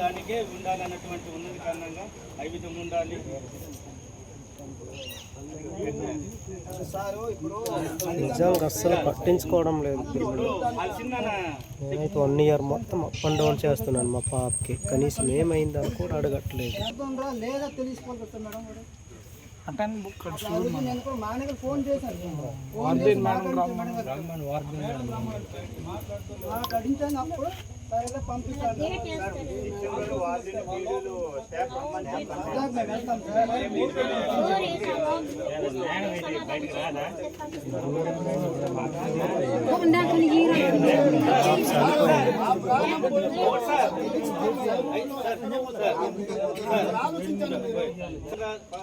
దానికే ఉండాలన్నటువంటి ఉన్నది కారణంగా ఐవిధం ఉండాలి. నిజంగా అస్సలు పట్టించుకోవడం లేదు. నేనైతే వన్ ఇయర్ మొత్తం అప్ అండ్ డౌన్ చేస్తున్నాను మా పాపకి. కనీసం ఏమైందని కూడా అడగట్లేదు. ఫోన్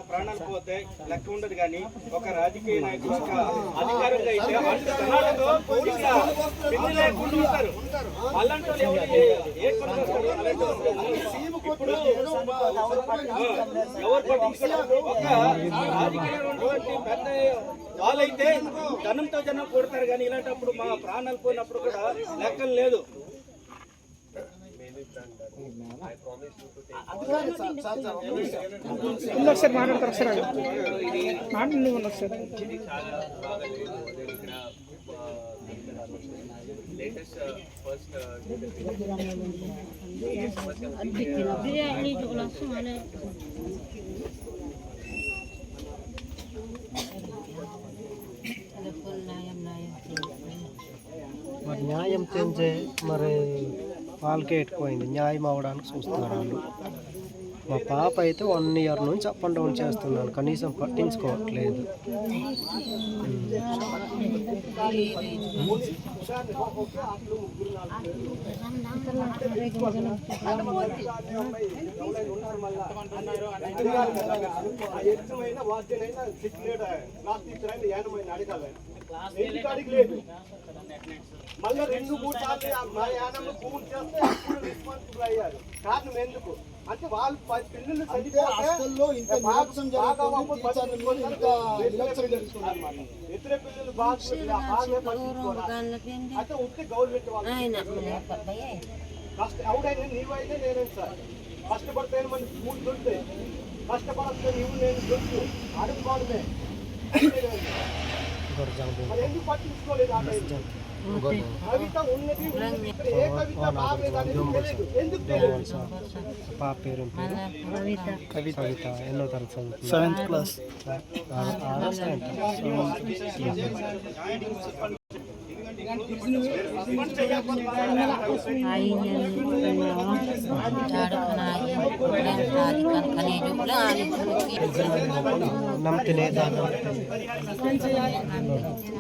ప్రాణాలు పోతే లెక్క ఉండదు కానీ ఒక రాజకీయ నాయకుడు అధికారంగా అయితే పెళ్ళి లేకుండా ఉంటారు. అలాంటి ఎవరు ఎవరు ఒక పెద్ద వాళ్ళైతే ధనంతో జనం కొడతారు కానీ ఇలాంటప్పుడు మా ప్రాణాలు పోయినప్పుడు కూడా లెక్కలు లేదు. ఒకసారి మాట్లాడతారు ఒకసారి మాట్లాడి ఒకసారి. మరి న్యాయం తెంచే మరి వాళ్ళకే ఎట్టుకోయింది న్యాయం అవడానికి చూస్తున్నారు వాళ్ళు. మా పాప అయితే వన్ ఇయర్ నుంచి అప్ అండ్ డౌన్ చేస్తున్నాను. కనీసం పట్టించుకోవట్లేదు. మళ్ళీ రెండు మూడు సార్లు మా యానంలో ఫోన్ చేస్తే అప్పుడు రెస్పాన్సిబుల్ అయ్యారు. కారణం ఎందుకు? అంటే వాళ్ళు పది పిల్లలు పది పిల్లలు ఇద్దరే ఇద్దరే పిల్లలు బాగా బాగా పట్టించుకోవాలి. అయితే ఉంటే గవర్నమెంట్ వాళ్ళు కష్ట ఎవడైనా నీవైతే నేనే సార్? కష్టపడితే మన స్కూల్ దొరికితే? కష్టపడితే నీవు నేను దొరుకు. అడుగుకోవడమే మరి ఎందుకు పట్టించుకోలేదు ఆ టైంలో? పాప పేరు? కవిత ఎన్నో తరగతి సెవెంత్ క్లాస్ ఆరో సెవెంత్ నమ్ తినేదా